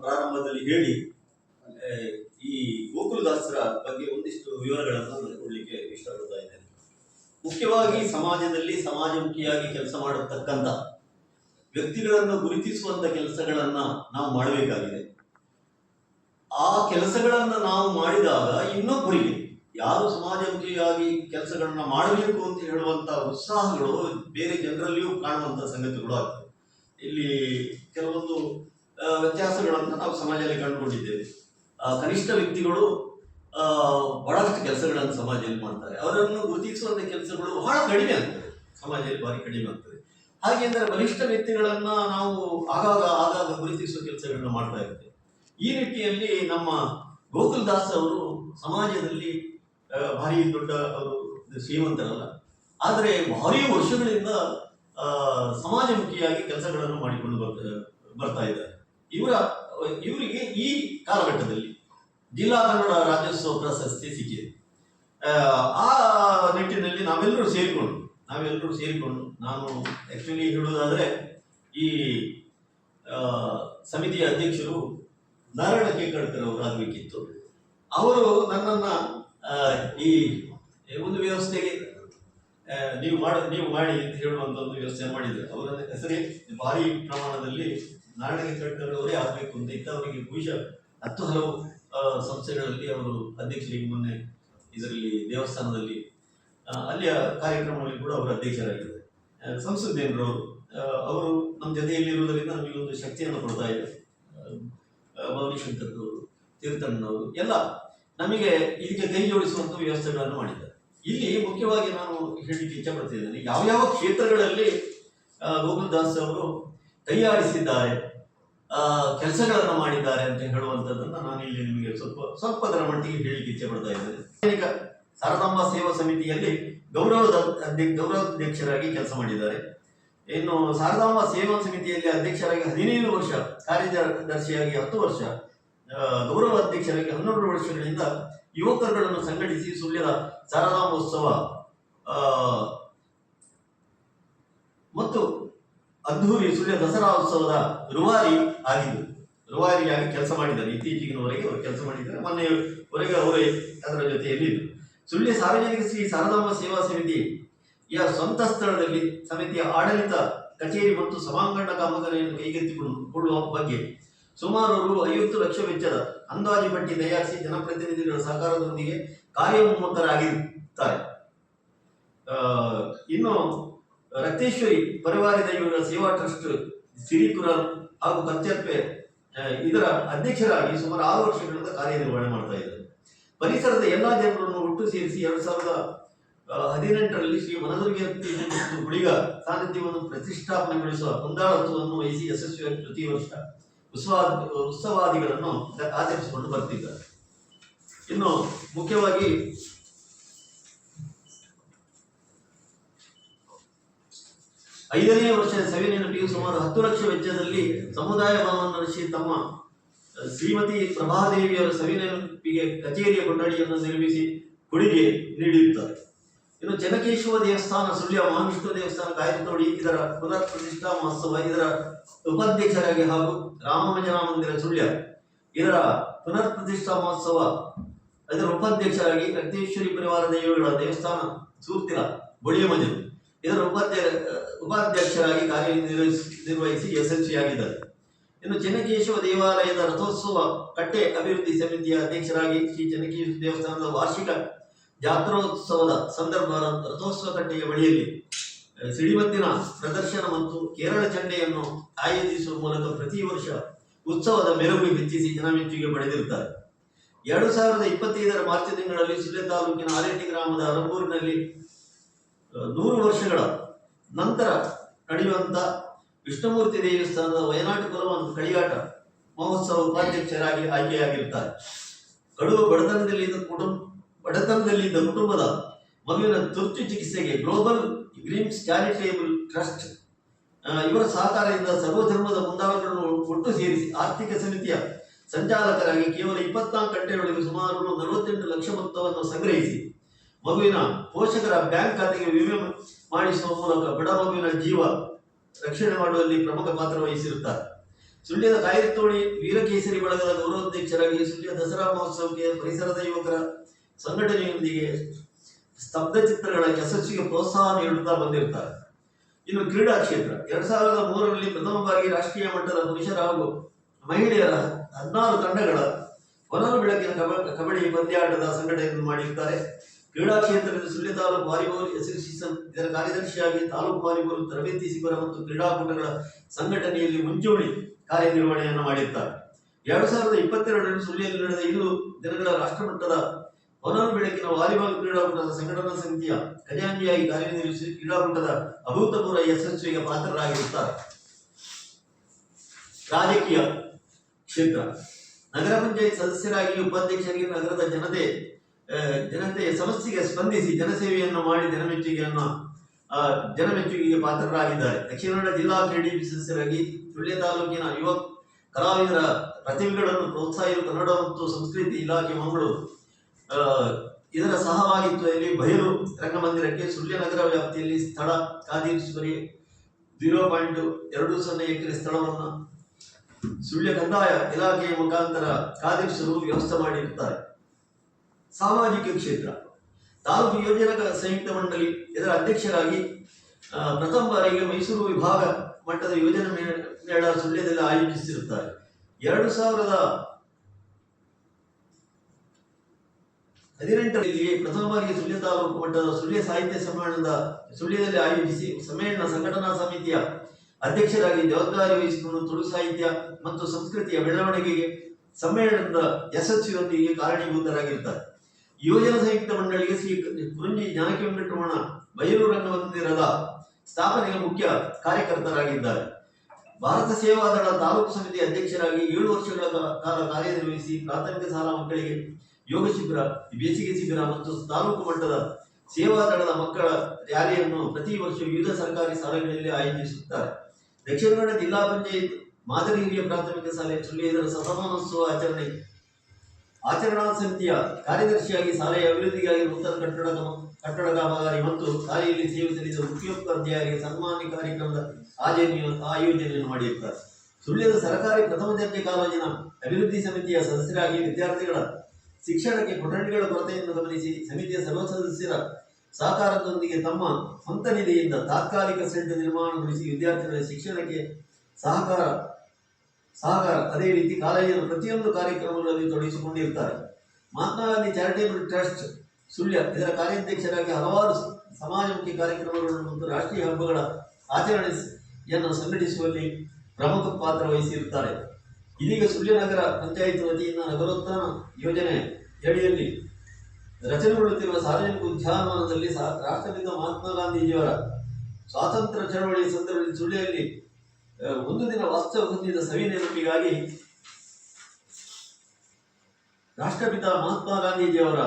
ಪ್ರಾರಂಭದಲ್ಲಿ ಹೇಳಿ ಈ ಗೋಕುಲದಾಸರ ಬಗ್ಗೆ ಒಂದಿಷ್ಟು ವಿವರಗಳನ್ನು ಕೊಡಲಿಕ್ಕೆ ಇಷ್ಟಪಡ್ತಾ ಇದ್ದೇನೆ. ಮುಖ್ಯವಾಗಿ ಸಮಾಜದಲ್ಲಿ ಸಮಾಜಮುಖಿಯಾಗಿ ಕೆಲಸ ಮಾಡತಕ್ಕಂತ ವ್ಯಕ್ತಿಗಳನ್ನು ಗುರುತಿಸುವಂತ ಕೆಲಸಗಳನ್ನ ನಾವು ಮಾಡಬೇಕಾಗಿದೆ. ಆ ಕೆಲಸಗಳನ್ನ ನಾವು ಮಾಡಿದಾಗ ಇನ್ನೊಬ್ಬರಿಗೆ ಯಾರು ಸಮಾಜಮುಖಿಯಾಗಿ ಕೆಲಸಗಳನ್ನ ಮಾಡಬೇಕು ಅಂತ ಹೇಳುವಂತ ಉತ್ಸಾಹಗಳು ಬೇರೆ ಜನರಲ್ಲಿಯೂ ಕಾಣುವಂತ ಸಂಗತಿಗಳು ಆಗ್ತವೆ. ಇಲ್ಲಿ ಕೆಲವೊಂದು ವ್ಯತ್ಯಾಸಗಳನ್ನ ನಾವು ಸಮಾಜದಲ್ಲಿ ಕಂಡುಕೊಂಡಿದ್ದೇವೆ. ಕನಿಷ್ಠ ವ್ಯಕ್ತಿಗಳು ಬಹಳಷ್ಟು ಕೆಲಸಗಳನ್ನು ಸಮಾಜದಲ್ಲಿ ಮಾಡ್ತಾರೆ. ಅವರನ್ನು ಗುರುತಿಸುವಂತ ಕೆಲಸಗಳು ಬಹಳ ಕಡಿಮೆ ಆಗ್ತದೆ. ಸಮಾಜದಲ್ಲಿ ಭಾರಿ ಕಡಿಮೆ ಆಗ್ತದೆ. ಹಾಗೆ ಅಂದರೆ ಬಲಿಷ್ಠ ವ್ಯಕ್ತಿಗಳನ್ನ ನಾವು ಆಗಾಗ ಆಗಾಗ ಗುರುತಿಸುವ ಕೆಲಸಗಳನ್ನ ಮಾಡ್ತಾ ಇರ್ತೇವೆ. ಈ ರೀತಿಯಲ್ಲಿ ನಮ್ಮ ಗೋಕುಲ್ ದಾಸ್ ಅವರು ಸಮಾಜದಲ್ಲಿ ಭಾರಿ ದೊಡ್ಡ ಅವರು ಶ್ರೀಮಂತರಲ್ಲ. ಆದರೆ ಭಾರಿ ವರ್ಷಗಳಿಂದ ಸಮಾಜಮುಖಿಯಾಗಿ ಕೆಲಸಗಳನ್ನು ಮಾಡಿಕೊಂಡು ಬರ್ತಾ ಇದ್ದಾರೆ. ಇವರ ಇವರಿಗೆ ಈ ಕಾಲಘಟ್ಟದಲ್ಲಿ ಜಿಲ್ಲಾ ಕನ್ನಡ ರಾಜ್ಯೋತ್ಸವ ಪ್ರಶಸ್ತಿ ಸಿಕ್ಕಿದೆ. ಆ, ನಿಟ್ಟಿನಲ್ಲಿ ನಾವೆಲ್ಲರೂ ಸೇರಿಕೊಂಡು ನಾವೆಲ್ಲರೂ ಸೇರಿಕೊಂಡು ನಾನು ಆಕ್ಚುಲಿ ಹೇಳುವುದಾದ್ರೆ ಈ ಸಮಿತಿಯ ಅಧ್ಯಕ್ಷರು ನಾರಾಯಣ ಕೇಕಡ್ಕರ್ ಅವರು ಆಗಬೇಕಿತ್ತು ಅವರು ನನ್ನನ್ನ ಈ ಒಂದು ವ್ಯವಸ್ಥೆಗೆ ನೀವು ಮಾಡಿ ನೀವು ಮಾಡಿ ಅಂತ ಹೇಳುವಂತ ಒಂದು ವ್ಯವಸ್ಥೆ ಮಾಡಿದ್ರು. ಅವರ ಹೆಸರೇ ಭಾರಿ ಪ್ರಮಾಣದಲ್ಲಿ ನಾರಾಯಣ ಕೇಕಳ್ಕರ್ ಅವರೇ ಆಗಬೇಕು ಅಂತ ಇತ್ತು ಅವರಿಗೆ ಬಹುಶಃ ಹತ್ತು ಹಲವು ಸಂಸ್ಥೆಗಳಲ್ಲಿ ಅವರು ಅಧ್ಯಕ್ಷರಿಗೆ ಮೊನ್ನೆ ಇದರಲ್ಲಿ ದೇವಸ್ಥಾನದಲ್ಲಿ ಅಲ್ಲಿಯ ಕಾರ್ಯಕ್ರಮಗಳಲ್ಲಿ ಕೂಡ ಅವರು ಅಧ್ಯಕ್ಷರಾಗಿದ್ದಾರೆ. ಸಂಸದೇನರು ಅವರು? ನಮ್ಮ ಜೊತೆಯಲ್ಲಿರುವುದರಿಂದ ನಮಗೆ ಒಂದು ಶಕ್ತಿಯನ್ನು ಕೊಡ್ತಾ ಇದೆ ಭವನಿಶಂಕರ್ ತೀರ್ಥಣ್ಣವರು ಎಲ್ಲ ನಮಗೆ ಇದಕ್ಕೆ ಕೈ ಜೋಡಿಸುವಂತ ವ್ಯವಸ್ಥೆಗಳನ್ನು ಮಾಡಿದ್ದಾರೆ. ಇಲ್ಲಿ ಮುಖ್ಯವಾಗಿ ನಾನು ಹೇಳಲಿಕ್ಕೆ ಇಚ್ಛಪಡ್ತಿದ್ದೇನೆ ಯಾವ ಯಾವ ಕ್ಷೇತ್ರಗಳಲ್ಲಿ ಗೋಕುಲ್ ದಾಸ್ ಅವರು ಕೈಯಾಡಿಸಿದ್ದಾರೆ ಆ, ಕೆಲಸಗಳನ್ನು ಮಾಡಿದ್ದಾರೆ ಅಂತ ಹೇಳುವಂಥದ್ದನ್ನು ನಾನು ಇಲ್ಲಿ ನಿಮಗೆ ಸ್ವಲ್ಪ ಸ್ವಲ್ಪದರ ಮಟ್ಟಿಗೆ ಹೇಳಿಕೆ ಇಚ್ಛೆ ಪಡ್ತಾ ಇದ್ದೇನೆ. ಸೈನಿಕ ಸೇವಾ ಸಮಿತಿಯಲ್ಲಿ ಗೌರವದ ಗೌರವಾಧ್ಯಕ್ಷರಾಗಿ ಕೆಲಸ ಮಾಡಿದ್ದಾರೆ. ಇನ್ನು ಸಾರದಾಂಬ ಸೇವಾ ಸಮಿತಿಯಲ್ಲಿ ಅಧ್ಯಕ್ಷರಾಗಿ ಹದಿನೈದು ವರ್ಷ ಕಾರ್ಯದರ್ಶಿಯಾಗಿ ಹತ್ತು ವರ್ಷ ಗೌರವ ಅಧ್ಯಕ್ಷರಾಗಿ ಹನ್ನೆರಡು ವರ್ಷಗಳಿಂದ ಯುವಕರುಗಳನ್ನು ಸಂಘಟಿಸಿ ಸುಳ್ಯದ ಶಾರದಾಂಬೋತ್ಸವ ಮತ್ತು ಅದ್ಧೂರಿ ಸುಳ್ಯ ದಸರಾ ಉತ್ಸವದ ರುವಾರಿ ಆಗಿದ್ದು, ರುವಾರಿಯಾಗಿ ಕೆಲಸ ಮಾಡಿದ್ದಾರೆ. ಇತ್ತೀಚೆಗಿನವರೆಗೆ ಅವರು ಕೆಲಸ ಮಾಡಿದ್ದಾರೆ. ಮೊನ್ನೆವರೆಗೆ ಅವರೇ ಅದರ ಜೊತೆಯಲ್ಲಿ ಸುಳ್ಯ ಸಾರ್ವಜನಿಕ ಶ್ರೀ ಶಾರದಾಂಬ ಸೇವಾ ಸಮಿತಿ ಯ ಸ್ವಂತ ಸ್ಥಳದಲ್ಲಿ, ಸಮಿತಿಯ ಆಡಳಿತ ಕಚೇರಿ ಮತ್ತು ಸಭಾಂಗಣ ಕಾಮಗಾರಿಯನ್ನು ಕೈಗೆತ್ತಿಕೊಳ್ಳುವ ಬಗ್ಗೆ ಸುಮಾರು ರು ಐವತ್ತು ಲಕ್ಷ ವೆಚ್ಚದ ಅಂದಾಜು ಪಟ್ಟಿ ತಯಾರಿಸಿ ಜನಪ್ರತಿನಿಧಿಗಳ ಸಹಕಾರದೊಂದಿಗೆ ಕಾರ್ಯೋನ್ಮುಖರಾಗಿರುತ್ತಾರೆ. ಇನ್ನು ರಕ್ತೇಶ್ವರಿ ಪರಿವಾರ ದೈವಗಳ ಸೇವಾ ಟ್ರಸ್ಟ್ ಸಿರಿಪುರ ಹಾಗೂ ಕಚ್ಚಪ್ಪೆ ಇದರ ಅಧ್ಯಕ್ಷರಾಗಿ ಸುಮಾರು ಆರು ವರ್ಷಗಳಿಂದ ಕಾರ್ಯನಿರ್ವಹಣೆ ಮಾಡ್ತಾ ಇದ್ದಾರೆ. ಪರಿಸರದ ಎಲ್ಲಾ ಜನರನ್ನು ಒಟ್ಟು ಸೇರಿಸಿ ಎರಡ್ ಸಾವಿರದ ಹದಿನೆಂಟರಲ್ಲಿ ಶ್ರೀ ಮನದುರ್ಗಿ ಮತ್ತು ಗುಳಿಗ ಸಾನ್ನಿಧ್ಯವನ್ನು ಪ್ರತಿಷ್ಠಾಪನೆಗೊಳಿಸುವ ಮುಂದಾಳತ್ವವನ್ನು ವಹಿಸಿ ಯಶಸ್ವಿಯಾಗಿ ಪ್ರತಿ ವರ್ಷ ಉತ್ಸವ ಉತ್ಸವಾದಿಗಳನ್ನು ಆಚರಿಸಿಕೊಂಡು ಬರ್ತಿದ್ದಾರೆ. ಇನ್ನು ಮುಖ್ಯವಾಗಿ ಐದನೇ ವರ್ಷದ ಸವಿನೆನಪಿಯು ಸುಮಾರು ಹತ್ತು ಲಕ್ಷ ವೆಚ್ಚದಲ್ಲಿ ಸಮುದಾಯ ಭವನವನ್ನು ನಡೆಸಿ ತಮ್ಮ ಶ್ರೀಮತಿ ಪ್ರಭಾದೇವಿಯವರ ಸವಿನೆನಪಿಗೆ ಕಚೇರಿಯ ಕೊಠಡಿಯನ್ನು ನಿರ್ಮಿಸಿ ಕೊಡುಗೆ ನೀಡಿರುತ್ತಾರೆ ಇನ್ನು ಚೆನ್ನಕೇಶವ ದೇವಸ್ಥಾನ, ಸುಳ್ಯ ಮಹಾವಿಷ್ಣು ದೇವಸ್ಥಾನ ಕಾಯತೋಡಿ ಇದರ ಪುನರ್ ಪ್ರತಿಷ್ಠಾ ಮಹೋತ್ಸವ, ಇದರ ಉಪಾಧ್ಯಕ್ಷರಾಗಿ ಹಾಗೂ ರಾಮಭಜನಾ ಮಂದಿರ ಸುಳ್ಯ, ಇದರ ಪುನರ್ ಪ್ರತಿಷ್ಠಾ ಮಹೋತ್ಸವ, ಇದರ ಉಪಾಧ್ಯಕ್ಷರಾಗಿ ರಕ್ತೇಶ್ವರಿ ಪರಿವಾರ ದೇವಿಗಳ ದೇವಸ್ಥಾನ ಸೂರ್ತಿರ ಬಳಿಯ ಮಂಜರು ಇದರ ಉಪಾಧ್ಯ, ಉಪಾಧ್ಯಕ್ಷರಾಗಿ ಕಾರ್ಯನಿರ್ವಹಿಸಿ ನಿರ್ವಹಿಸಿ ಯಶಸ್ವಿಯಾಗಿದ್ದಾರೆ ಇನ್ನು ಚೆನ್ನಕೇಶವ ದೇವಾಲಯದ ರಥೋತ್ಸವ ಕಟ್ಟೆ ಅಭಿವೃದ್ಧಿ ಸಮಿತಿಯ ಅಧ್ಯಕ್ಷರಾಗಿ ಶ್ರೀ ಚೆನ್ನಕೇಶವ ದೇವಸ್ಥಾನದ ವಾರ್ಷಿಕ ಜಾತ್ರೋತ್ಸವದ ಸಂದರ್ಭ ರಥೋತ್ಸವ ಕಟ್ಟೆಯ ಬಳಿಯಲ್ಲಿ ಸಿಡಿವತ್ತಿನ ಪ್ರದರ್ಶನ ಮತ್ತು ಕೇರಳ ಚಂಡೆಯನ್ನು ಆಯೋಜಿಸುವ ಮೂಲಕ ಪ್ರತಿ ವರ್ಷ ಉತ್ಸವದ ಮೆರುಗು ಹೆಚ್ಚಿಸಿ ಜನಮೆಚ್ಚುಗೆ ಪಡೆದಿರುತ್ತಾರೆ. ಎರಡು ಸಾವಿರದ ಇಪ್ಪತ್ತೈದರ ಮಾರ್ಚ್ ತಿಂಗಳಲ್ಲಿ ಸುಳ್ಳೆ ತಾಲೂಕಿನ ಆರೇಟಿ ಗ್ರಾಮದ ಅರಂಬೂರಿನಲ್ಲಿ ನೂರು ವರ್ಷಗಳ ನಂತರ ನಡೆಯುವಂತ ವಿಷ್ಣುಮೂರ್ತಿ ದೇವಸ್ಥಾನದ ವಯನಾಟ ಕುಲ ಒಂದು ಕಳಿಯಾಟ ಮಹೋತ್ಸವ ಉಪಾಧ್ಯಕ್ಷರಾಗಿ ಆಯ್ಕೆಯಾಗಿರುತ್ತಾರೆ. ಕಡು ಬಡತನದಲ್ಲಿದ್ದ ಕುಟುಂಬ ಬಡತನದಲ್ಲಿದ್ದ ಕುಟುಂಬದ ಮಗುವಿನ ತುರ್ತು ಚಿಕಿತ್ಸೆಗೆ ಗ್ಲೋಬಲ್ ಗ್ರೀನ್ಸ್ ಚಾರಿಟೇಬಲ್ ಟ್ರಸ್ಟ್ ಇವರ ಸಹಕಾರದಿಂದ ಸರ್ವಧರ್ಮದ ಮುಂದಾಳುಗಳನ್ನು ಒಟ್ಟು ಸೇರಿಸಿ ಆರ್ಥಿಕ ಸಮಿತಿಯ ಸಂಚಾಲಕರಾಗಿ ಕೇವಲ ಇಪ್ಪತ್ನಾಲ್ಕು ಗಂಟೆಯೊಳಗೆ ಸುಮಾರು ನಲವತ್ತೆಂಟು ಲಕ್ಷ ಮೊತ್ತವನ್ನು ಸಂಗ್ರಹಿಸಿ ಮಗುವಿನ ಪೋಷಕರ ಬ್ಯಾಂಕ್ ಖಾತೆಗೆ ವಿಮೆ ಮಾಡಿಸುವ ಮೂಲಕ ಬಡ ಮಗುವಿನ ಜೀವ ರಕ್ಷಣೆ ಮಾಡುವಲ್ಲಿ ಪ್ರಮುಖ ಪಾತ್ರ ವಹಿಸಿರುತ್ತಾರೆ. ಸುಳ್ಯದ ತೋಳಿ ವೀರಕೇಸರಿ ಬಳಗದ ಗೌರವಾಧ್ಯಕ್ಷರಾಗಿ ಸುಳ್ಯ ದಸರಾ ಮಹೋತ್ಸವಕ್ಕೆ ಪರಿಸರದ ಯುವಕರ ಸಂಘಟನೆಯೊಂದಿಗೆ ಸ್ತಬ್ಧ ಚಿತ್ರಗಳ ಯಶಸ್ಸಿಗೆ ಪ್ರೋತ್ಸಾಹ ನೀಡುತ್ತಾ ಬಂದಿರುತ್ತಾರೆ. ಇನ್ನು ಕ್ರೀಡಾ ಕ್ಷೇತ್ರ, ಎರಡ್ ಸಾವಿರದ ಮೂರರಲ್ಲಿ ಪ್ರಥಮ ಬಾರಿಗೆ ರಾಷ್ಟ್ರೀಯ ಮಟ್ಟದ ಪುರುಷರ ಹಾಗೂ ಮಹಿಳೆಯರ ಹದಿನಾರು ತಂಡಗಳ ಹೊನಲು ಬೆಳಕಿನ ಕಬ- ಕಬಡ್ಡಿ ಪಂದ್ಯಾಟದ ಸಂಘಟನೆಯನ್ನು ಮಾಡಿರ್ತಾರೆ ಕ್ರೀಡಾ ಕ್ಷೇತ್ರದಲ್ಲಿ ಸುಳ್ಯ ತಾಲೂಕು ವಾಲಿಬಾಲ್ ಅಸೋಸಿಯೇಷನ್ ಇದರ ಕಾರ್ಯದರ್ಶಿಯಾಗಿ ತಾಲೂಕು ವಾಲಿಬಾಲ್ ತರಬೇತಿ ಶಿಬಿರ ಮತ್ತು ಕ್ರೀಡಾಕೂಟಗಳ ಸಂಘಟನೆಯಲ್ಲಿ ಮುಂಚೂಣಿ ಕಾರ್ಯನಿರ್ವಹಣೆಯನ್ನು ಮಾಡಿದ್ದಾರೆ. ಎರಡು ಸಾವಿರದ ಇಪ್ಪತ್ತೆರಡರಲ್ಲಿ ಸುಳ್ಳಿಯಲ್ಲಿ ನಡೆದ ಐದು ದಿನಗಳ ರಾಷ್ಟ್ರಮಟ್ಟದ ಹೊನಲು ಬೆಳಕಿನ ವಾಲಿಬಾಲ್ ಕ್ರೀಡಾಕೂಟದ ಸಂಘಟನಾ ಸಮಿತಿಯ ಖಜಾಂಜಿಯಾಗಿ ಕಾರ್ಯನಿರ್ವಹಿಸಿ ಕ್ರೀಡಾಕೂಟದ ಅಭೂತಪೂರ್ವ ಯಶಸ್ವಿಗೆ ಪಾತ್ರರಾಗಿರುತ್ತಾರೆ. ರಾಜಕೀಯ ಕ್ಷೇತ್ರ. ನಗರ ಪಂಚಾಯತ್ ಸದಸ್ಯರಾಗಿ ಉಪಾಧ್ಯಕ್ಷರಿಗೆ ನಗರದ ಜನತೆ ಜನತೆಯ ಸಮಸ್ಯೆಗೆ ಸ್ಪಂದಿಸಿ ಜನಸೇವೆಯನ್ನು ಮಾಡಿ ಜನಮೆಚ್ಚುಗೆಯನ್ನು ಜನಮೆಚ್ಚುಗೆಗೆ ಪಾತ್ರರಾಗಿದ್ದಾರೆ. ದಕ್ಷಿಣ ಕನ್ನಡ ಜಿಲ್ಲಾ ಕೆಡಿಪಿ ಸದಸ್ಯರಾಗಿ ಸುಳ್ಯ ತಾಲೂಕಿನ ಯುವ ಕಲಾವಿದರ ಪ್ರತಿಭೆಗಳನ್ನು ಪ್ರೋತ್ಸಾಹಿಸಲು ಕನ್ನಡ ಮತ್ತು ಸಂಸ್ಕೃತಿ ಇಲಾಖೆ ಮಂಗಳೂರು ಇದರ ಸಹಭಾಗಿತ್ವದಲ್ಲಿ ಬಯಲು ರಂಗಮಂದಿರಕ್ಕೆ ಸುಳ್ಯ ನಗರ ವ್ಯಾಪ್ತಿಯಲ್ಲಿ ಸ್ಥಳ ಕಾದಿರಿಸುವರಿ ಜೀರೋ ಪಾಯಿಂಟ್ ಎರಡು ಸೊನ್ನೆ ಎಕರೆ ಸ್ಥಳವನ್ನು ಸುಳ್ಯ ಕಂದಾಯ ಇಲಾಖೆಯ ಮುಖಾಂತರ ಕಾದಿರಿಸಲು ವ್ಯವಸ್ಥೆ ಮಾಡಿರುತ್ತಾರೆ. ಸಾಮಾಜಿಕ ಕ್ಷೇತ್ರ. ತಾಲೂಕು ಯೋಜನಾ ಸಂಯುಕ್ತ ಮಂಡಳಿ ಇದರ ಅಧ್ಯಕ್ಷರಾಗಿ ಪ್ರಥಮ ಬಾರಿಗೆ ಮೈಸೂರು ವಿಭಾಗ ಮಟ್ಟದ ಯೋಜನೆ ಮೇಳ ಸುಳ್ಯದಲ್ಲಿ ಆಯೋಜಿಸಿರುತ್ತಾರೆ. ಎರಡು ಸಾವಿರದ ಹದಿನೆಂಟರಲ್ಲಿ ಪ್ರಥಮ ಬಾರಿಗೆ ಸುಳ್ಯ ತಾಲೂಕು ಮಟ್ಟದ ಸುಳ್ಯ ಸಾಹಿತ್ಯ ಸಮ್ಮೇಳನದ ಸುಳ್ಯದಲ್ಲಿ ಆಯೋಜಿಸಿ ಸಮ್ಮೇಳನ ಸಂಘಟನಾ ಸಮಿತಿಯ ಅಧ್ಯಕ್ಷರಾಗಿ ಜವಾಬ್ದಾರಿ ವಹಿಸಿಕೊಂಡು ತುಳು ಸಾಹಿತ್ಯ ಮತ್ತು ಸಂಸ್ಕೃತಿಯ ಬೆಳವಣಿಗೆಗೆ ಸಮ್ಮೇಳನದ ಯಶಸ್ವಿಯೊಂದಿಗೆ ಕಾರಣೀಭೂತರಾಗಿರ್ತಾರೆ ಯೋಜನಾ ಸಂಯುಕ್ತ ಮಂಡಳಿಗೆ ಶ್ರೀ ಕುರುಂಜಿ ಜಾನಕಿ ವೆಂಕಟರಮಣ ಬಯಲು ರಂಗಮಂದಿರದ ಸ್ಥಾಪನೆಗೆ ಮುಖ್ಯ ಕಾರ್ಯಕರ್ತರಾಗಿದ್ದಾರೆ. ಭಾರತ ಸೇವಾದಳ ತಾಲೂಕು ಸಮಿತಿ ಅಧ್ಯಕ್ಷರಾಗಿ ಏಳು ವರ್ಷಗಳ ಕಾಲ ಕಾರ್ಯನಿರ್ವಹಿಸಿ ಪ್ರಾಥಮಿಕ ಶಾಲಾ ಮಕ್ಕಳಿಗೆ ಯೋಗ ಶಿಬಿರ, ಬೇಸಿಗೆ ಶಿಬಿರ ಮತ್ತು ತಾಲೂಕು ಮಟ್ಟದ ಸೇವಾದಳದ ಮಕ್ಕಳ ರ್ಯಾಲಿಯನ್ನು ಪ್ರತಿ ವರ್ಷ ವಿವಿಧ ಸರ್ಕಾರಿ ಶಾಲೆಗಳಲ್ಲಿ ಆಯೋಜಿಸುತ್ತಾರೆ. ದಕ್ಷಿಣ ಕನ್ನಡ ಜಿಲ್ಲಾ ಪಂಚಾಯತ್ ಮಾದರಿ ಹಿರಿಯ ಪ್ರಾಥಮಿಕ ಶಾಲೆ ಸುಳ್ಯ ಇದರ ಶತಮಾನೋತ್ಸವ ಆಚರಣೆ ಆಚರಣಾ ಸಮಿತಿಯ ಕಾರ್ಯದರ್ಶಿಯಾಗಿ ಶಾಲೆಯ ಅಭಿವೃದ್ಧಿಗಾಗಿ ನೂತನ ಕಟ್ಟಡ ಕಟ್ಟಡ ಕಾಮಗಾರಿ ಮತ್ತು ಶಾಲೆಯಲ್ಲಿ ಸೇವೆ ಸಲ್ಲಿಸಿದ ಮುಖ್ಯೋಪಾಧ್ಯಾಯರಿಗೆ ಸನ್ಮಾನ ಕಾರ್ಯಕ್ರಮದ ಆಯೋಜನೆಯ, ಆಯೋಜನೆಯನ್ನು ಮಾಡಿರುತ್ತಾರೆ. ಸುಳ್ಯದ ಸರ್ಕಾರಿ ಪ್ರಥಮ ದರ್ಜೆ ಕಾಲೇಜಿನ ಅಭಿವೃದ್ಧಿ ಸಮಿತಿಯ ಸದಸ್ಯರಾಗಿ ವಿದ್ಯಾರ್ಥಿಗಳ ಶಿಕ್ಷಣಕ್ಕೆ ಕೊಠಡಿಗಳ ಕೊರತೆಯನ್ನು ಗಮನಿಸಿ ಸಮಿತಿಯ ಸರ್ವ ಸದಸ್ಯರ ಸಹಕಾರದೊಂದಿಗೆ ತಮ್ಮ ಸ್ವಂತ ನಿಧಿಯಿಂದ ತಾತ್ಕಾಲಿಕ ಸೆಂಟರ್ ನಿರ್ಮಾಣಗೊಳಿಸಿ ವಿದ್ಯಾರ್ಥಿಗಳ ಶಿಕ್ಷಣಕ್ಕೆ ಸಹಕಾರ ಸಹಕಾರ ಅದೇ ರೀತಿ ಕಾಲೇಜಿನ ಪ್ರತಿಯೊಂದು ಕಾರ್ಯಕ್ರಮಗಳಲ್ಲಿ ತೊಡಗಿಸಿಕೊಂಡಿರ್ತಾರೆ. ಮಹಾತ್ಮ ಗಾಂಧಿ ಚಾರಿಟೇಬಲ್ ಟ್ರಸ್ಟ್ ಸುಳ್ಯ ಇದರ ಕಾರ್ಯಾಧ್ಯಕ್ಷರಾಗಿ ಹಲವಾರು ಸಮಾಜಮುಖಿ ಕಾರ್ಯಕ್ರಮಗಳನ್ನು ಮತ್ತು ರಾಷ್ಟ್ರೀಯ ಹಬ್ಬಗಳ ಆಚರಣೆಯನ್ನು ಸಂಘಟಿಸುವಲ್ಲಿ ಪ್ರಮುಖ ಪಾತ್ರ ವಹಿಸಿರುತ್ತಾರೆ. ಇದೀಗ ಸುಳ್ಯ ನಗರ ಪಂಚಾಯತ್ ವತಿಯಿಂದ ನಗರೋತ್ಥಾನ ಯೋಜನೆ ಅಡಿಯಲ್ಲಿ ರಚನೆಗೊಳ್ಳುತ್ತಿರುವ ಸಾರ್ವಜನಿಕ ಉದ್ಯಾನವನದಲ್ಲಿ ರಾಷ್ಟ್ರಪಿತ ಮಹಾತ್ಮ ಗಾಂಧೀಜಿಯವರ ಸ್ವಾತಂತ್ರ್ಯ ಚಳವಳಿ ಸಂದರ್ಭದಲ್ಲಿ ಸುಳ್ಯದಲ್ಲಿ ಆ, ಒಂದು ದಿನ ವಾಸ್ತವ ಹೊಂದಿದ ಸವಿ ನೆನಪಿಗಾಗಿ ರಾಷ್ಟ್ರಪಿತ ಮಹಾತ್ಮ ಗಾಂಧೀಜಿಯವರ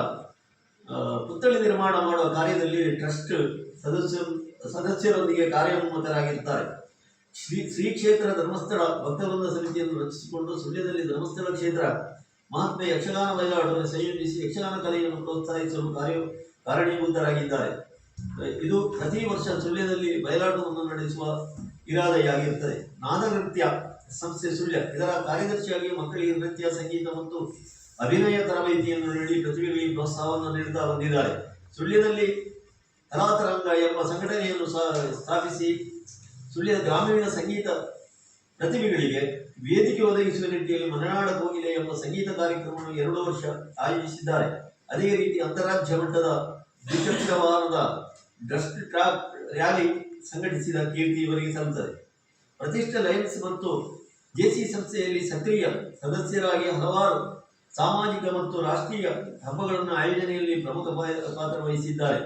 ಪುತ್ಥಳಿ ನಿರ್ಮಾಣ ಮಾಡುವ ಕಾರ್ಯದಲ್ಲಿ ಟ್ರಸ್ಟ್ ಸದಸ್ಯ ಸದಸ್ಯರೊಂದಿಗೆ ಕಾರ್ಯೋನ್ಮುಖರಾಗಿರ್ತಾರೆ ಶ್ರೀ ಶ್ರೀ ಕ್ಷೇತ್ರ ಧರ್ಮಸ್ಥಳ ಭಕ್ತವೃಂದ ಸಮಿತಿಯನ್ನು ರಚಿಸಿಕೊಂಡು ಸುಳ್ಯದಲ್ಲಿ ಧರ್ಮಸ್ಥಳ ಕ್ಷೇತ್ರ ಮಹಾತ್ಮೆ ಯಕ್ಷಗಾನ ಬಯಲಾಟವನ್ನು ಸಂಯೋಜಿಸಿ ಯಕ್ಷಗಾನ ಕಲೆಯನ್ನು ಪ್ರೋತ್ಸಾಹಿಸಲು ಕಾರ್ಯ, ಕಾರಣೀಭೂತರಾಗಿದ್ದಾರೆ. ಇದು ಪ್ರತಿ ವರ್ಷ ಸುಳ್ಯದಲ್ಲಿ ಬಯಲಾಟವನ್ನು ನಡೆಸುವ ಇರಾದೆಯಾಗಿರುತ್ತದೆ ನಾದ ನೃತ್ಯ ಸಂಸ್ಥೆ ಸುಳ್ಯ, ಇದರ ಕಾರ್ಯದರ್ಶಿಯಾಗಿ ಮಕ್ಕಳಿಗೆ ನೃತ್ಯ, ಸಂಗೀತ ಮತ್ತು ಅಭಿನಯ ತರಬೇತಿಯನ್ನು ನೀಡಿ ಪ್ರತಿಭೆಗಳಿಗೆ ಪ್ರೋತ್ಸಾಹವನ್ನು ನೀಡುತ್ತಾ ಬಂದಿದ್ದಾರೆ. ಸುಳ್ಯದಲ್ಲಿ ಕಲಾತರಂಗ ಎಂಬ ಸಂಘಟನೆಯನ್ನು ಸ್ಥಾಪಿಸಿ ಸುಳ್ಯದ ಗ್ರಾಮೀಣ ಸಂಗೀತ ಪ್ರತಿಭೆಗಳಿಗೆ ವೇದಿಕೆ ಒದಗಿಸುವ ನಿಟ್ಟಿನಲ್ಲಿ ಮಲೆನಾಡ ಕೋಗಿಲೆ ಎಂಬ ಸಂಗೀತ ಕಾರ್ಯಕ್ರಮವನ್ನು ಎರಡು ವರ್ಷ ಆಯೋಜಿಸಿದ್ದಾರೆ. ಅದೇ ರೀತಿ ಅಂತಾರಾಜ್ಯ ಮಟ್ಟದ ದ್ವಿಚಕ್ರ ವಾಹನದ ಡಸ್ಟ್ ಟ್ರಾಕ್ ರ್ಯಾಲಿ ಸಂಘಟಿಸಿದ ಕೀರ್ತಿ ಇವರಿಗೆ ಸಲ್ಲುತ್ತದೆ ಪ್ರತಿಷ್ಠ ಲಯನ್ಸ್ ಮತ್ತು ಜೆಸಿ ಸಂಸ್ಥೆಯಲ್ಲಿ ಸಕ್ರಿಯ ಸದಸ್ಯರಾಗಿ ಹಲವಾರು ಸಾಮಾಜಿಕ ಮತ್ತು ರಾಷ್ಟ್ರೀಯ ಹಬ್ಬಗಳನ್ನು ಆಯೋಜನೆಯಲ್ಲಿ ಪ್ರಮುಖ ಪಾತ್ರ ವಹಿಸಿದ್ದಾರೆ.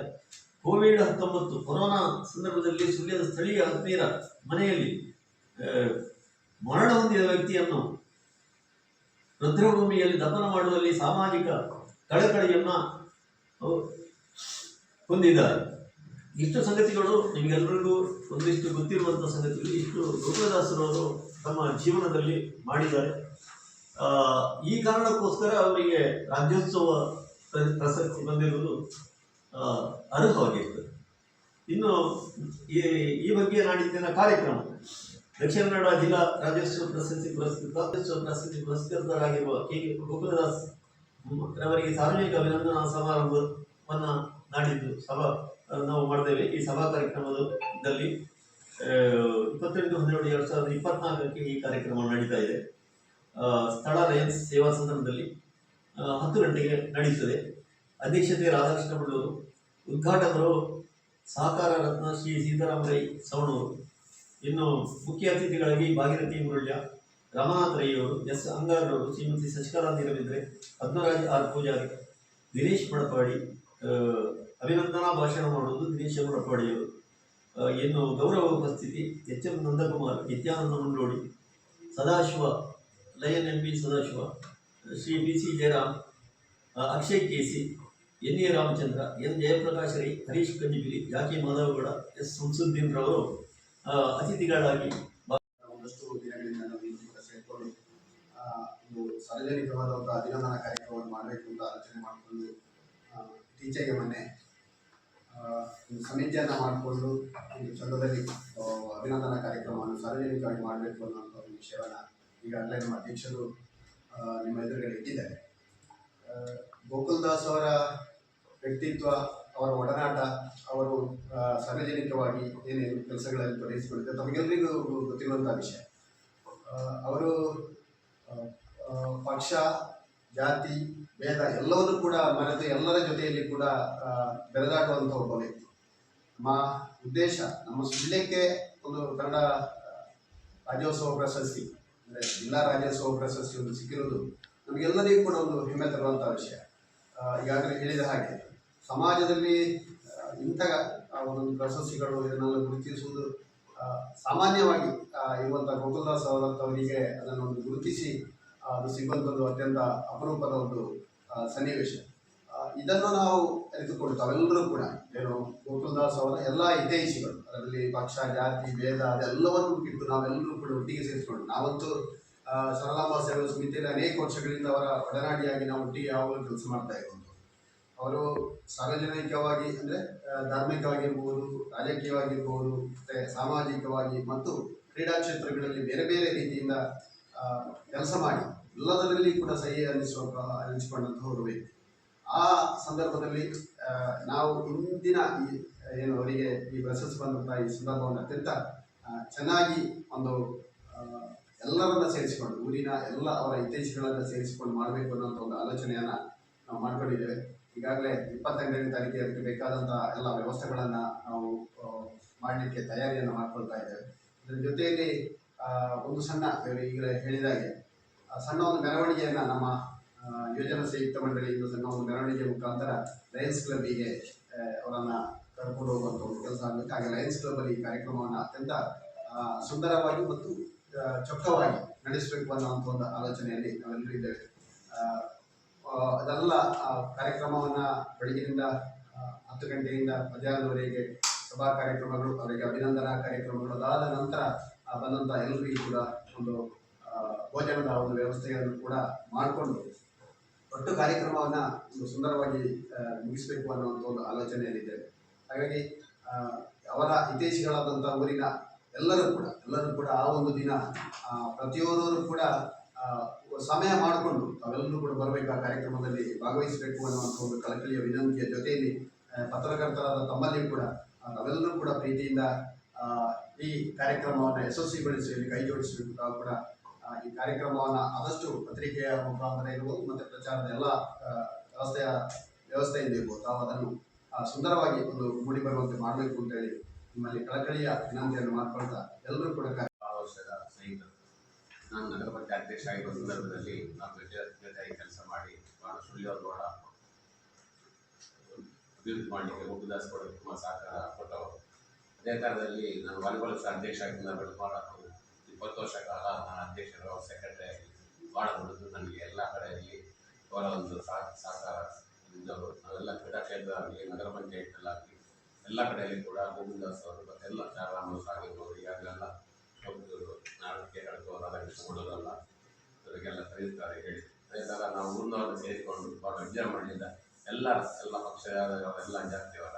ಕೋವಿಡ್ ಹತ್ತೊಂಬತ್ತು ಕೊರೋನಾ ಸಂದರ್ಭದಲ್ಲಿ ಸುಳ್ಯದ ಸ್ಥಳೀಯ ಹತ್ತಿರ ಮನೆಯಲ್ಲಿ ಮರಣ ಹೊಂದಿದ ವ್ಯಕ್ತಿಯನ್ನು ರುದ್ರಭೂಮಿಯಲ್ಲಿ ದಫನ ಮಾಡುವಲ್ಲಿ ಸಾಮಾಜಿಕ ಕಳಕಳಿಯನ್ನ ಹೊಂದಿದ್ದಾರೆ. ಇಷ್ಟು ಸಂಗತಿಗಳು ನಿಮಗೆಲ್ಲರಿಗೂ ಒಂದಿಷ್ಟು ಗೊತ್ತಿರುವಂಥ ಸಂಗತಿಗಳು ಇಷ್ಟು ಗೋಪಾಲದಾಸರವರು ತಮ್ಮ ಜೀವನದಲ್ಲಿ ಮಾಡಿದ್ದಾರೆ. ಈ ಕಾರಣಕ್ಕೋಸ್ಕರ ಅವರಿಗೆ ರಾಜ್ಯೋತ್ಸವ ಪ್ರಸಕ್ತಿ ಬಂದಿರುವುದು ಅರ್ಹವಾಗಿರ್ತದೆ. ಇನ್ನು ಈ ಈ ಬಗ್ಗೆ ನಾಡಿದ್ದಿನ ಕಾರ್ಯಕ್ರಮ, ದಕ್ಷಿಣ ಕನ್ನಡ ಜಿಲ್ಲಾ ರಾಜ್ಯೋತ್ಸವ ಪ್ರಶಸ್ತಿ ಪುರಸ್ಕೃತ, ರಾಜ್ಯೋತ್ಸವ ಪ್ರಶಸ್ತಿ ಪುರಸ್ಕೃತರಾಗಿರುವ ಕೆ. ಗೋಕುಲದಾಸ್ ಅವರಿಗೆ ಸಾರ್ವಜನಿಕ ಅಭಿನಂದನಾ ಸಮಾರಂಭವನ್ನು ನಾಡಿದ್ದು ಸಭಾ ನಾವು ಮಾಡ್ತೇವೆ. ಈ ಸಭಾ ಕಾರ್ಯಕ್ರಮದಲ್ಲಿ ಇಪ್ಪತ್ತೆಂಟು, ಹನ್ನೆರಡು, ಎರಡು ಸಾವಿರದ ಇಪ್ಪತ್ನಾಲ್ಕಕ್ಕೆ ಈ ಕಾರ್ಯಕ್ರಮ ನಡೀತಾ ಇದೆ. ಸ್ಥಳ ಲಯನ್ಸ್ ಸೇವಾ ಸದನದಲ್ಲಿ ಹತ್ತು ಗಂಟೆಗೆ ನಡೆಯುತ್ತದೆ. ಅಧ್ಯಕ್ಷತೆ ರಾಧಾಕೃಷ್ಣ ಬಳ್ಳೂರು ಉದ್ಘಾಟಕರು ಸಹಕಾರ ರತ್ನ ಶ್ರೀ ಸೀತಾರಾಮರೈ ಸವಣೂರು, ಇನ್ನು ಮುಖ್ಯ ಅತಿಥಿಗಳಾಗಿ ಭಾಗೀರಥಿ ಮುರುಳ್ಯ, ರಮನಾಥ್ ರೈಯವರು, ಎಸ್ ಅಂಗಾರವರು ಶ್ರೀಮತಿ ಶಶಿಕಲಾ ನೀರವಿದ್ರೆ ಪದ್ಮರಾಜ್ ಆರ್ ಪೂಜಾರಿ, ದಿನೇಶ್ ಮಡಪಾಡಿ ಅಭಿನಂದನಾ ಭಾಷಣ ಮಾಡುವುದು ದಿನೇಶ್ ಅವರು ಅಪ್ಪಾಡಿಯವರು ಏನು ಗೌರವ ಉಪಸ್ಥಿತಿ H M Nandakumar Nityananda Mundodi Sadashiva lion M P Sadashiva Shri B C Jayaram Akshay KC N A Ramachandra N Jayaprakash Rai Harish Kanjigiri Jackie Madhavagowda S Samsuddin ರವರು ಅತಿಥಿಗಳಾಗಿ ಒಂದಷ್ಟು ಸೇರಿಕೊಂಡು ಆ, ಒಂದು ಅಭಿನಂದನಾ ಕಾರ್ಯಕ್ರಮವನ್ನು ಮಾಡಬೇಕು ಅಂತ ಆಲೋಚನೆ ಮಾಡಿಕೊಂಡು ಟೀಚರ್ಗೆ ಮೊನ್ನೆ ಒಂದು ಸಮಿತಿಯನ್ನು ಮಾಡಿಕೊಂಡು ಒಂದು ಚಂದದಲ್ಲಿ ಅಭಿನಂದನಾ ಕಾರ್ಯಕ್ರಮವನ್ನು ಸಾರ್ವಜನಿಕವಾಗಿ ಮಾಡಬೇಕು ಅನ್ನುವಂಥ ಒಂದು ವಿಷಯವನ್ನು ಈಗಾಗಲೇ ನಮ್ಮ ಅಧ್ಯಕ್ಷರು ನಿಮ್ಮ ಎದುರುಗಡೆ ಇಟ್ಟಿದ್ದಾರೆ. ಗೋಕುಲ್ ದಾಸ್ ಅವರ ವ್ಯಕ್ತಿತ್ವ, ಅವರ ಒಡನಾಟ, ಅವರು ಸಾರ್ವಜನಿಕವಾಗಿ ಏನೇನು ಕೆಲಸಗಳಲ್ಲಿ ತೊಡಗಿಸಿಕೊಂಡಿದ್ದಾರೆ ತಮಗೆಲ್ಲರಿಗೂ ಗೊತ್ತಿರುವಂಥ ವಿಷಯ. ಅವರು ಪಕ್ಷ ಜಾತಿ ಭೇದ ಎಲ್ಲವನ್ನೂ ಕೂಡ ಮರೆತು ಎಲ್ಲರ ಜೊತೆಯಲ್ಲಿ ಕೂಡ ಬೆರೆದಾಡುವಂಥ ಒಬ್ಬ ವ್ಯಕ್ತಿ. ನಮ್ಮ ಉದ್ದೇಶ ನಮ್ಮ ಜಿಲ್ಲೆಗೆ ಒಂದು ಕನ್ನಡ ರಾಜ್ಯೋತ್ಸವ ಪ್ರಶಸ್ತಿ ಅಂದರೆ ಜಿಲ್ಲಾ ರಾಜ್ಯೋತ್ಸವ ಪ್ರಶಸ್ತಿ ಒಂದು ಸಿಕ್ಕಿರೋದು ನಮಗೆಲ್ಲರಿಗೂ ಕೂಡ ಒಂದು ಹೆಮ್ಮೆ ತರುವಂಥ ವಿಷಯ. ಈಗಾಗಲೇ ಹೇಳಿದ ಹಾಗೆ ಸಮಾಜದಲ್ಲಿ ಇಂಥ ಆ, ಒಂದೊಂದು ಪ್ರಶಸ್ತಿಗಳು ಇದನ್ನೆಲ್ಲ ಗುರುತಿಸುವುದು ಸಾಮಾನ್ಯವಾಗಿ ಇರುವಂಥ ಗೋಕುಲ್ದಾಸ್ ಅವರಂಥವರಿಗೆ ಅದನ್ನು ಒಂದು ಗುರುತಿಸಿ ಅದು ಸಿಗುವಂಥದ್ದು ಅತ್ಯಂತ ಅಪರೂಪದ ಒಂದು ಸನ್ನಿವೇಶ. ಇದನ್ನು ನಾವು ಅರಿತುಕೊಂಡು ತಾವೆಲ್ಲರೂ ಕೂಡ. ಏನು, ಗೋಕುಲ್ದಾಸ್ ಅವರ ಎಲ್ಲ ಹಿತೈಷಿಗಳು, ಅದರಲ್ಲಿ ಪಕ್ಷ, ಜಾತಿ, ಭೇದ, ಅದೆಲ್ಲವನ್ನು ಬಿಟ್ಟು ನಾವೆಲ್ಲರೂ ಕೂಡ ಒಟ್ಟಿಗೆ ಸೇರಿಸಿಕೊಂಡು, ನಾವಂತೂ ಸರಳಾಂಬ ಸೇವಾ ಸಮಿತಿಯಲ್ಲಿ ಅನೇಕ ವರ್ಷಗಳಿಂದ ಅವರ ಒಡನಾಡಿಯಾಗಿ ನಾವು ಒಟ್ಟಿಗೆ ಯಾವಾಗಲೂ ಕೆಲಸ ಮಾಡ್ತಾ ಇರೋದು ಅವರು ಸಾರ್ವಜನಿಕವಾಗಿ ಅಂದರೆ ಧಾರ್ಮಿಕವಾಗಿರ್ಬೋದು, ರಾಜಕೀಯವಾಗಿರ್ಬೋದು, ಮತ್ತು ಸಾಮಾಜಿಕವಾಗಿ ಮತ್ತು ಕ್ರೀಡಾ ಕ್ಷೇತ್ರಗಳಲ್ಲಿ ಬೇರೆ ಬೇರೆ ರೀತಿಯಿಂದ ಕೆಲಸ ಮಾಡಿ. ಎಲ್ಲದರಲ್ಲಿ ಕೂಡ ಸಹಿ ಅನ್ನಿಸುವ ಅನ್ನಿಸಿಕೊಂಡಂತಹ ವ್ಯಕ್ತಿ ಆ ಸಂದರ್ಭದಲ್ಲಿ ನಾವು ಇಂದಿನ ಈ, ಏನು ಅವರಿಗೆ ಈ ಪ್ರಶಸ್ತಿ ಬಂದಂತಹ ಈ ಸಂದರ್ಭವನ್ನು ಅತ್ಯಂತ ಚೆನ್ನಾಗಿ ಒಂದು ಎಲ್ಲರನ್ನ ಸೇರಿಸಿಕೊಂಡು, ಊರಿನ ಎಲ್ಲ ಅವರ ಹಿತೈಷಿಗಳನ್ನ ಸೇರಿಸಿಕೊಂಡು ಮಾಡಬೇಕು ಅನ್ನೋಂಥ ಒಂದು ಆಲೋಚನೆಯನ್ನು ನಾವು ಮಾಡ್ಕೊಂಡಿದ್ದೇವೆ. ಈಗಾಗಲೇ ಇಪ್ಪತ್ತೆಂಟನೇ ತಾರೀಕಿಗೆ ಅದಕ್ಕೆ ಬೇಕಾದಂತಹ ಎಲ್ಲ ವ್ಯವಸ್ಥೆಗಳನ್ನು ನಾವು ಮಾಡಲಿಕ್ಕೆ ತಯಾರಿಯನ್ನು ಮಾಡ್ಕೊಳ್ತಾ ಇದ್ದೇವೆ. ಅದರ ಜೊತೆಯಲ್ಲಿ ಒಂದು ಸಣ್ಣ ಈಗ ಈಗಲೇ ಹೇಳಿದಾಗೆ. ಸಣ್ಣ ಒಂದು ಮೆರವಣಿಗೆಯನ್ನು ನಮ್ಮ ಯೋಜನೆ ಸಂಯುಕ್ತ ಮಂಡಳಿಯಿಂದ ಸಣ್ಣ ಒಂದು ಮೆರವಣಿಗೆ ಮುಖಾಂತರ ಲಯನ್ಸ್ ಕ್ಲಬ್ಬಿಗೆ ಅವರನ್ನು ಕರ್ಕೊಂಡು ಹೋಗುವಂಥ ಒಂದು ಕೆಲಸ ಆಗಬೇಕು ಹಾಗೆ ಲಯನ್ಸ್ ಕ್ಲಬ್ಬಲ್ಲಿ ಈ ಕಾರ್ಯಕ್ರಮವನ್ನು ಅತ್ಯಂತ ಸುಂದರವಾಗಿ ಮತ್ತು ಚೊಕ್ಕವಾಗಿ ನಡೆಸಬೇಕು ಅನ್ನುವಂಥ ಒಂದು ಆಲೋಚನೆಯಲ್ಲಿ ನಾವೆಲ್ಲರೂ ಇದ್ದೇವೆ. ಅದೆಲ್ಲ ಕಾರ್ಯಕ್ರಮವನ್ನು ಬೆಳಗಿನಿಂದ ಹತ್ತು ಗಂಟೆಯಿಂದ ಮಧ್ಯಾಹ್ನದವರೆಗೆ ಸಭಾ ಕಾರ್ಯಕ್ರಮಗಳು, ಅವರಿಗೆ ಅಭಿನಂದನಾ ಕಾರ್ಯಕ್ರಮಗಳು ಅದಾದ ನಂತರ ಬಂದಂಥ ಎಲ್ಲರಿಗೂ ಕೂಡ ಒಂದು ಭೋಜನದ ಒಂದು ವ್ಯವಸ್ಥೆಯನ್ನು ಕೂಡ ಮಾಡಿಕೊಂಡು ಒಟ್ಟು ಕಾರ್ಯಕ್ರಮವನ್ನು ಒಂದು ಸುಂದರವಾಗಿ ಮುಗಿಸಬೇಕು ಅನ್ನುವಂಥ ಒಂದು ಆಲೋಚನೆಯಲ್ಲಿದ್ದೇವೆ. ಹಾಗಾಗಿ ಅವರ ಹಿತೈಷಿಗಳಾದಂಥ ಊರಿನ ಎಲ್ಲರೂ ಕೂಡ ಎಲ್ಲರೂ ಕೂಡ ಆ ಒಂದು ದಿನ ಆ, ಕೂಡ ಸಮಯ ಮಾಡಿಕೊಂಡು ತಾವೆಲ್ಲರೂ ಕೂಡ ಬರಬೇಕು ಆ ಕಾರ್ಯಕ್ರಮದಲ್ಲಿ ಭಾಗವಹಿಸಬೇಕು ಅನ್ನುವಂಥ ಒಂದು ಕಳಕಳಿಯ ವಿನಂತಿಯ ಜೊತೆಯಲ್ಲಿ ಪತ್ರಕರ್ತರಾದ ತಮ್ಮಲ್ಲಿಯೂ ಕೂಡ ತಾವೆಲ್ಲರೂ ಕೂಡ ಪ್ರೀತಿಯಿಂದ ಈ ಕಾರ್ಯಕ್ರಮವನ್ನು ಯಶಸ್ವಿಗೊಳಿಸುವಲ್ಲಿ ಕೈ ಜೋಡಿಸಬೇಕು ತಾವು ಕೂಡ ಈ ಕಾರ್ಯಕ್ರಮವನ್ನು ಆದಷ್ಟು ಪತ್ರಿಕೆಯ ಮುಖಾಂತರ ಇರ್ಬೋದು, ಮತ್ತು ಪ್ರಚಾರದ ಎಲ್ಲ ವ್ಯವಸ್ಥೆಯ, ವ್ಯವಸ್ಥೆಯಿಂದ ಇರ್ಬೋದು. ತಾವು ಅದನ್ನು ಸುಂದರವಾಗಿ ಒಂದು ಮೂಡಿ ಬರುವಂತೆ ಮಾಡಬೇಕು ಅಂತೇಳಿ ನಿಮ್ಮಲ್ಲಿ ಕಳಕಳಿಯ ವಿನಂತಿಯನ್ನು ಮಾಡ್ಕೊಳ್ತಾ ಎಲ್ಲರೂ ಕೂಡ ವರ್ಷದ ಸ್ನೇಹಿತರು, ನಾನು ನಗರ ಪಂಚಾಯತ್ ಅಧ್ಯಕ್ಷ ಆಗಿರುವ ಸಂದರ್ಭದಲ್ಲಿ ಜೊತೆ ಜೊತೆಯಾಗಿ ಕೆಲಸ ಮಾಡಿ ಬಹಳ ಸುಳ್ಯೋದೋಡ ಅಭಿವೃದ್ಧಿ ಮಾಡಲಿಕ್ಕೆ ಮುಗ್ಗುದಾಸ್ ಕೊಡಲು ತುಂಬ ಸಹಕಾರ ಕೊಟ್ಟವರು. ಅದೇ ಥರದಲ್ಲಿ ನಾನು ವಾಲಿಬಾಲ್ ಅಧ್ಯಕ್ಷ ಆಗಿದ್ದ ಭಾಳ ಒಂದು ಇಪ್ಪತ್ತು ವರ್ಷ ಕಾಲ ನಾನು ಅಧ್ಯಕ್ಷರು ಸೆಕ್ರೆಟರಿ ಆಗಿ ಭಾಳ ಹೊಡೆದು ನನಗೆ ಎಲ್ಲ ಕಡೆಯಲ್ಲಿ ಅವರ ಒಂದು ಸಹ, ಸಹಕಾರ ಇದ್ದವರು. ನಾವೆಲ್ಲ ಕ್ರೀಡಾ ಕ್ಷೇತ್ರ ಆಗಲಿ ನಗರ ಪಂಚಾಯತ್ನಲ್ಲಾಗಲಿ ಎಲ್ಲ ಕಡೆಯಲ್ಲಿ ಕೂಡ ಗೋವಿಂದಾಸ್ ಅವರು, ಮತ್ತೆಲ್ಲ ಚಾರಾಮಸ್ ಆಗಿರ್ಬೋದು ಈಗಾಗಲೆಲ್ಲ ಕಳೆದು ರಾಧಾಕೃಷ್ಣ ಕೊಡೋದಲ್ಲ, ಇವರಿಗೆಲ್ಲ ಕರೆಯುತ್ತಾರೆ ಹೇಳಿ. ಅದೇ ಥರ ನಾವು ಊರಿನವ್ರನ್ನ ಸೇರಿಕೊಂಡು ಭಾಳ ಮಾಡಲಿಲ್ಲ ಎಲ್ಲ ಎಲ್ಲ ಪಕ್ಷದವರೆಲ್ಲ ಎಲ್ಲ ಜಾತಿಯವರ